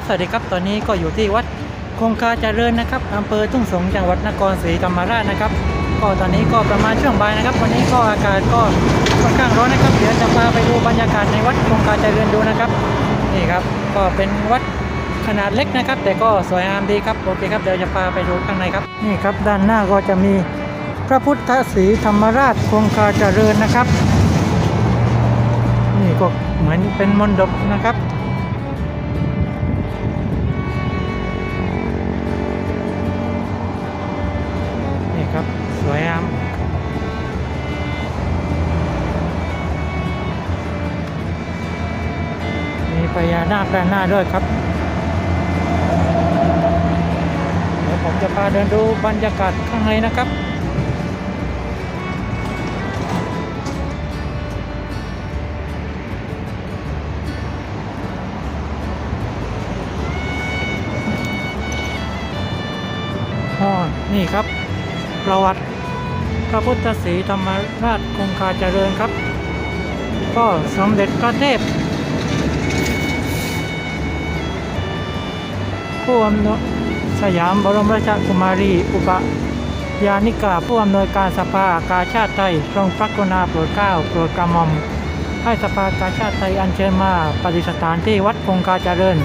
ครับ สวัสดีครับ ตอนนี้ก็อยู่ที่วัดคงคาเจริญนะครับอำเภอทุ่งสงจังหวัดนครศรีธรรมราชนะครับ ก็ตอนนี้ก็ประมาณช่วงบ่ายนะครับ วันนี้ก็อากาศก็ค่อนข้างร้อนนะครับ เดี๋ยวจะพาไปดูบรรยากาศในวัดคงคาเจริญดูนะครับ นี่ครับ ก็เป็นวัดขนาดเล็กนะครับ แต่ก็สวยงามดีครับ โอเคครับ เดี๋ยวจะพาไปดูข้างในครับ นี่ครับ ด้านหน้าก็จะมีพระพุทธศรีธรรมราชคงคาเจริญนะครับ นี่ก็เหมือนเป็นมณฑปนะครับ วยงามมีพญานาคด้านหน้าด้วยครับ เดี๋ยวผมจะพาเดินดูบรรยากาศข้างในนะครับอ๋อนี่ครับ ประวัติ พระพุทธศรีธรรมราชคงคาเจริญครับ ก็สมเด็จพระเทพ ผู้อำนวยสยามบรมราชกุมารี อุปยานิกาผู้อำนวยการสภากาชาติไทยทรงพระกรุณาโปรดเกล้าโปรดกระหม่อมให้สภากาชาติไทยอัญเชิญมาปฏิสถานที่วัดคงคาเจริญ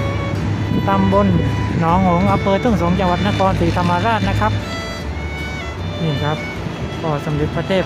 ตำบลหนองหงอำเภอทุ่งสงจังหวัดนครศรีธรรมราชนะครับ นี่ครับ ก็สมเด็จพระเทพ